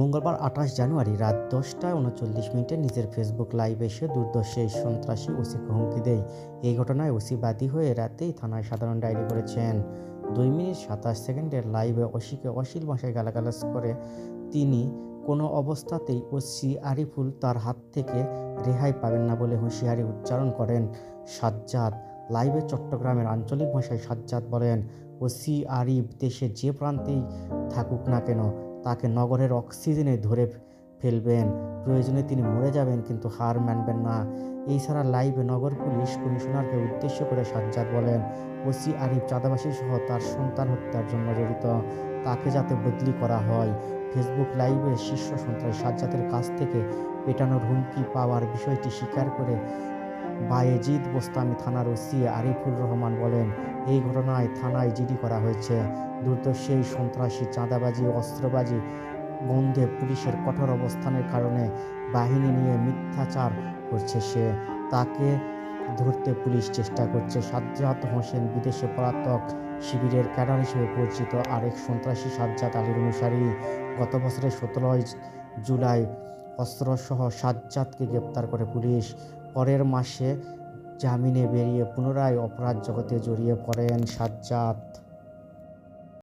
মঙ্গলবার আঠাশ জানুয়ারি রাত দশটায় উনচল্লিশ মিনিটে নিজের ফেসবুক লাইভ এসে দুর্দর্শ এই সন্ত্রাসী ওসিকে হুমকি দেয়। এই ঘটনায় ওসি বাদী হয়ে রাতেই থানায় সাধারণ ডায়েরি করেছেন। দুই মিনিট সাতাশ সেকেন্ডের লাইভে ওসিকে অশ্লীল ভাষায় গালাগালাজ করে তিনি কোনো অবস্থাতেই ওসি আরিফুল তার হাত থেকে রেহাই পাবেন না বলে হুঁশিয়ারি উচ্চারণ করেন সাজ্জাদ। লাইভে চট্টগ্রামের আঞ্চলিক ভাষায় সাজ্জাদ বলেন, ওসি আরিফ দেশের যে প্রান্তেই থাকুক না কেন তাকে নগরের অক্সিজেনে ধরে ফেলবেন। প্রয়োজনে তিনি মরে যাবেন, কিন্তু হার মানবেন না। এই ছাড়া লাইভে নগর পুলিশ কমিশনারকে উদ্দেশ্য করে সাজ্জাদ বলেন, ওসি আরিফ চাঁদাবাসী সহ তার সন্তান হত্যার জন্য জড়িত। তাকে যাতে বদলি করা হয়। ফেসবুক লাইভে শীর্ষ সন্ত্রাসী সাজ্জাদের কাছ থেকে পেটানোর হুমকি পাওয়ার বিষয়টি স্বীকার করে বায়েজিদ বোস্তামি থানার ওসি আরিফুর রহমান বলেন, এই ঘটনায় থানায় জিডি করা হয়েছে। দুর্দর্শ সেই সন্ত্রাসী, চাঁদাবাজি, অস্ত্রবাজি বন্ধে পুলিশের কঠোর অবস্থানের কারণে বাহিনী নিয়ে মিথ্যাচার করছে সে। তাকে ধরতে পুলিশ চেষ্টা করছে। সাজ্জাদ হোসেন বিদেশে পলাতক শিবিরের ক্যাডার হিসেবে পরিচিত। আরেক সন্ত্রাসী সাজ্জাদ আলীর অনুসারী গত বছরের সতেরোই জুলাই অস্ত্রসহ সাজ্জাদকে গ্রেপ্তার করে পুলিশ। পরের মাসে জামিনে বেরিয়ে পুনরায় অপরাধ জগতে জড়িয়ে পড়েন সাজ্জাদ।